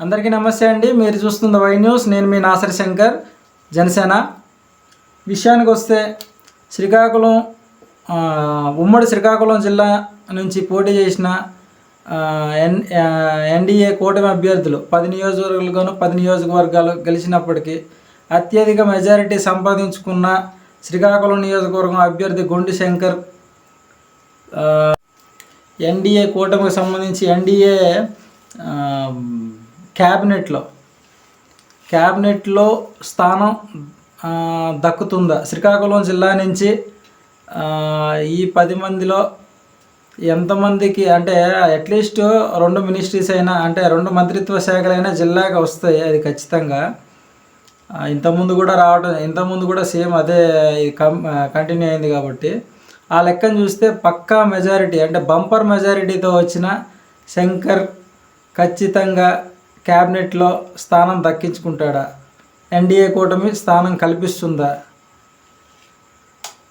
అందరికీ నమస్తే అండి. మీరు చూస్తున్న వై న్యూస్. నేను మీ నాసరి శంకర్. జనసేన. విషయానికి వస్తే శ్రీకాకుళం ఉమ్మడి శ్రీకాకుళం జిల్లా నుంచి పోటీ చేసిన ఎన్ ఎన్డీఏ కూటమి అభ్యర్థులు పది నియోజకవర్గాలుగాను పది నియోజకవర్గాలు గెలిచినప్పటికీ అత్యధిక మెజారిటీ సంపాదించుకున్న శ్రీకాకుళం నియోజకవర్గం అభ్యర్థి గుండు శంకర్ ఎన్డీఏ కూటమికి సంబంధించి ఎన్డీఏ క్యాబినెట్లో. క్యాబినెట్లో స్థానం దక్కుతుందా? శ్రీకాకుళం జిల్లా నుంచి ఈ పది మందిలో ఎంతమందికి అంటే అట్లీస్ట్ రెండు మినిస్ట్రీస్ అయినా అంటే రెండు మంత్రిత్వ శాఖలైనా జిల్లాకి వస్తాయి అది ఖచ్చితంగా. ఇంతకుముందు కూడా రావడం ఇంతకుముందు కూడా సేమ్ అదే కం కంటిన్యూ అయింది కాబట్టి. ఆ లెక్కను చూస్తే పక్కా మెజారిటీ అంటే బంపర్ మెజారిటీతో వచ్చిన శంకర్ ఖచ్చితంగా క్యాబినెట్లో స్థానం దక్కించుకుంటాడా? ఎన్డీఏ కూటమి స్థానం కల్పిస్తుందా?